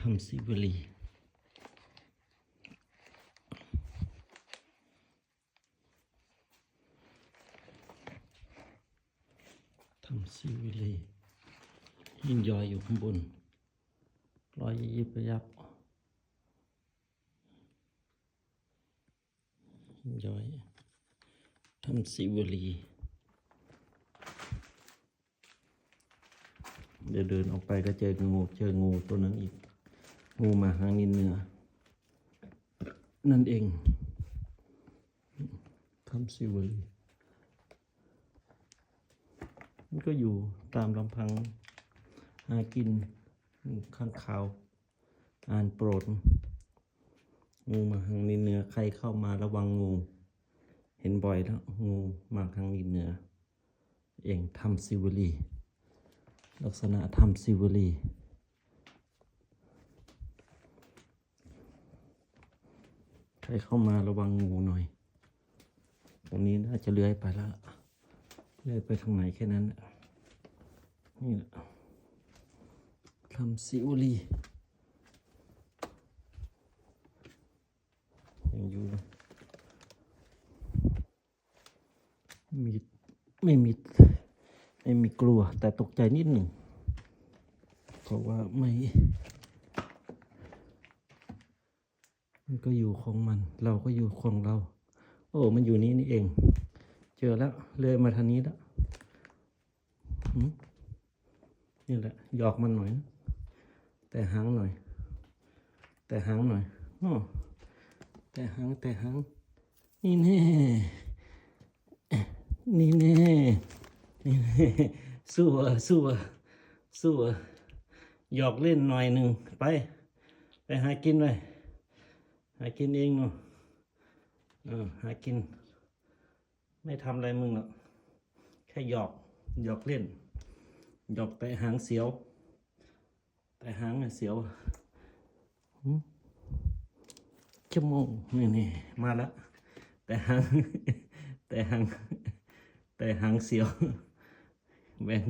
ทำซิวลีทำซิวลีหินยอยอยู่ข้างบนรอยยิบยับหินย้อยทำซิวลี เดี๋ยวเดินออกไปก็เจองูเจองูตัวนั้นอีก งูมาหางนินเนื้อนั่นเองทำซิวลีมันก็อยู่ตามลำพัง หากินข้างขาว อ่านโปรด งูมาหางนินเนื้อใครเข้ามาระวังงู เห็นบ่อยแล้ว งูมาหางนินเนื้อเองทำซิวลี ลักษณะทำซิวลีใครเข้ามาระวังงูหน่อย ตรงนี้น่าจะเลื้อยไปแล้วเลื้อยไปทางไหนแค่นั้น นี่แหละทำซิวลียังอยู่มีไม่มีไม่มีกลัวแต่ตกใจนิดหนึ่ง เพราว่าไม่มันก็อยู่ของมัน เราก็อยู่ของเรา โอ้ มันอยู่นี่นี่เอง เจอแล้วเลยมาทางนี้แล้วนี่แหละ หยอกมันหน่อย แต่หางหน่อย แต่หางหน่อยโออแต่หางแต่หางนี่แน่ นี่แน่ นี่สู้อะสู้อะสู้อะ หยอกเล่นหน่อยหนึ่งไป ไปหากินไปหากินเองเนาะเออหากิน ไม่ทำอะไรมึงหรอกแค่หยอกหยอกเล่นหยอกแต่หางเสียว แต่หางเสียวชั่วโมงนี่นี่มาแล้วแต่หางแต่หางแต่หางเสียวแบ่ง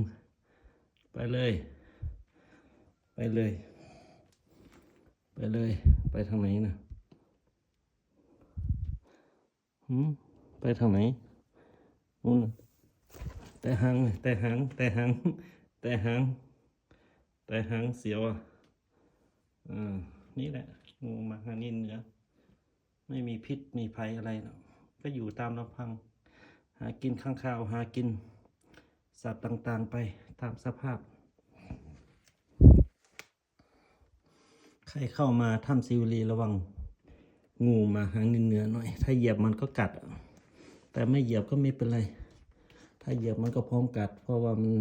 ไปเลย เลย ไปเลย ไปทางไหนนะหืมไปทางไหนนู่นแต่หางแต่หางแต่หางแต่หางแต่หางเสียวอะอ่านี่แหละงูมาหานินเหนือไม่มีพิษมีภัยอะไรหรอกก็อยู่ตามลำพัง หากินข้างข้าวหากิน สัตว์ต่างๆไปตามสภาพ ใครเข้ามาถ้ำซิวลีระวัง งูมาหางนินเนื้อหน่อย ถ้าเหยียบมันก็กัด แต่ไม่เหยียบก็ไม่เป็นไร ถ้าเหยียบมันก็พร้อมกัด เพราะว่ามัน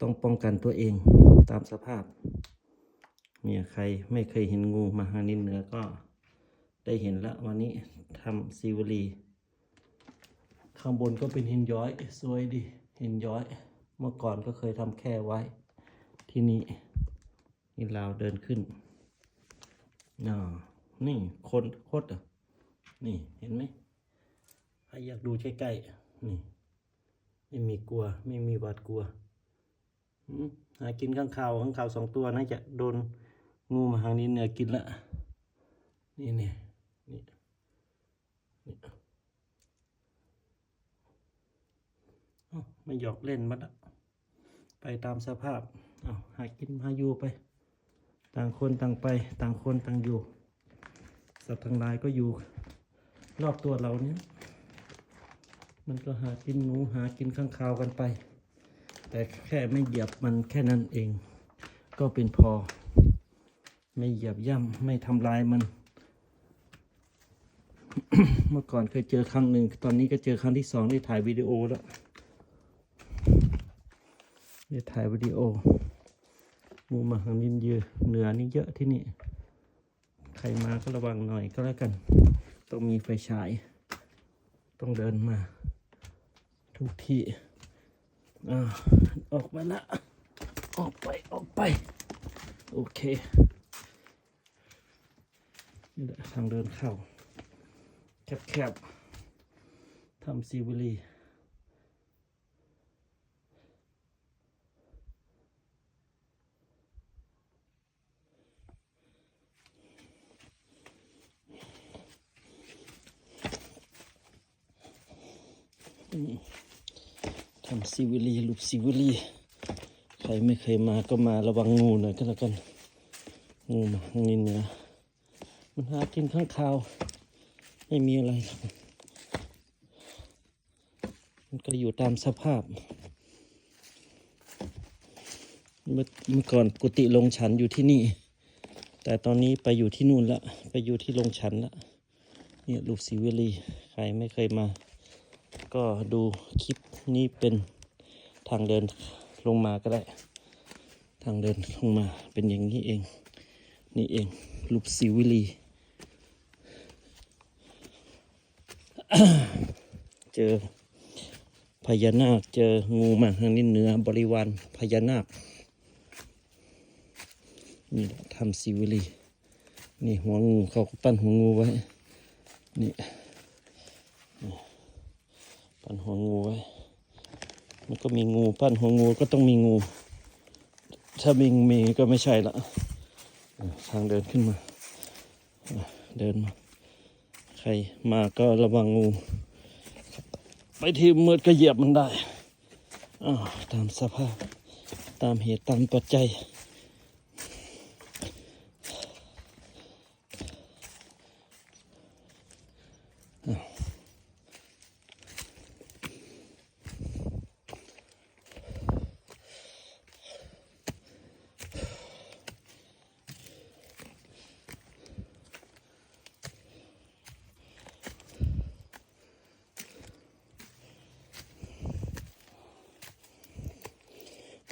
ต้องป้องกันตัวเองตามสภาพ เนี่ยใครไม่เคยเห็นงูมาหางนินเนื้อก็ได้เห็นแล้ววันนี้ทำซิวลี ข้างบนก็เป็นหินย้อย สวยดีหินย้อย เมื่อก่อนก็เคยทำแค่ไว้ที่นี่ นี่เราวเดินขึ้นอ่านี่คนโคตรอะนี่เห็นไหมใครอยากดูใกล้ๆนี่ ไม่มีกลัว ไม่มีหวาดกลัวหืมหากินข้างข่าวข้างข่าวสองตัวน่าจะโดนงูมาหางนี้เนี่ยกินละ นี่เนี่ยนี่นี่ไม่หยอกเล่นมันละไปตามสภาพ เอาหากินหาอยู่ไป ต่างคนต่างไปต่างคนต่างอยู่ สัตว์ทั้งหลายก็อยู่ รอบตัวเราเนี้ยมันก็หากินหนูหากินข้างคาวกันไป แต่แค่ไม่เหยียบมันแค่นั้นเอง ก็เป็นพอ ไม่เหยียบย่ำไม่ทำลายมัน เมื่อก่อนเคยเจอครั้งหนึ่งตอนนี้ก็เจอครั้งที่สองได้ถ่ายวิดีโอแล้วได้ถ่ายวิดีโอ งูมาหางนินเยอะเหนือนี่เยอะที่นี่ ใครมาก็ระวังหน่อยก็แล้วกัน ต้องมีไฟฉาย ต้องเดินมา ทุกที่อ่าออกมาละ ออกไปออกไป โอเค นี่แหละทางเดินเข้า แคบๆทำซีวิลี ทำซิวิลีลูปซิวิลีใครไม่เคยมาก็มาระวังงูหน่อยก็แล้วกัน งูมาทางนี้เหนือมันหากินข้างคาว ไม่มีอะไรครับมันก็อยู่ตามสภาพ เมื่อก่อนกุฏิลงฉันอยู่ที่นี่ แต่ตอนนี้ไปอยู่ที่นู่นละ ไปอยู่ที่ลงฉันละเนี่ยลูกศิวลี ใครไม่เคยมา ก็ดูคลิปนี้เป็นทางเดินลงมาก็ได้ ทางเดินลงมาเป็นอย่างนี้เอง นี่เองลูกศิวิลี เจอพญานาคเจองูมาทางนี้เหนือบริวารพญานาค นี่ทำศิวิลี นี่หัวงูเขาก็ปั้นหัวงูไว้ นี่ ปั้นหัวงูไว้ มันก็มีงูปั้นหัวงูก็ต้องมีงู ถ้ามีมีก็ไม่ใช่ละทางเดินขึ้นมา เดินมา ใครมาก็ระวังงู ไปที่มืดก็เหยียบมันได้ อ้าว ตามสภาพ ตามเหตุตามปัจจัย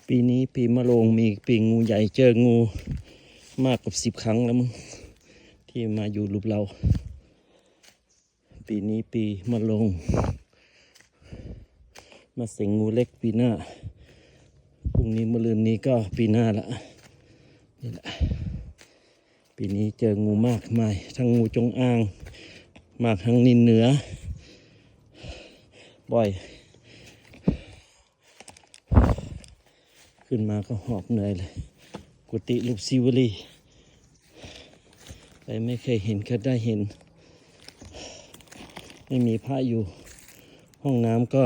ปีนี้ปีมะโรงมีปีงูใหญ่เจองูมากกว่าสิบครั้งแล้วมั้งที่มาอยู่รูปเรา ปีนี้ปีมะโรงมาเสงงูเล็กปีหน้าพรุ่งนี้มะรืนนี้ก็ปีหน้าละนี่แหละปีนี้เจองูมากมาย ทั้งงูจงอาง มากทั้งนินเหนือ บ่อย ขึ้นมาก็หอบเหนื่อยเลย กุฏิลูกซิวลีไปไม่เคยเห็นก็ได้เห็น ไม่มีพระอยู่ ห้องน้ำก็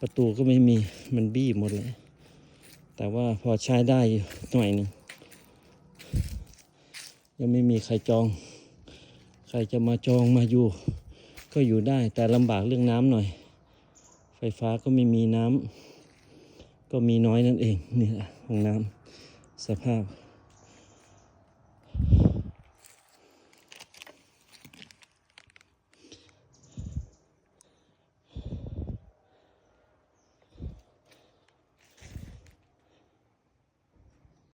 ประตูก็ไม่มีมันบี้หมดเลย แต่ว่าพอใช้ได้อยู่หน่อยหนึ่งยังไม่มีใครจอง ใครจะมาจองมาอยู่ ก็อยู่ได้แต่ลำบากเรื่องน้ำหน่อย ไฟฟ้าก็ไม่มีน้ำ ก็มีน้อยนั่นเองนี่แหละห้องน้ำสภาพ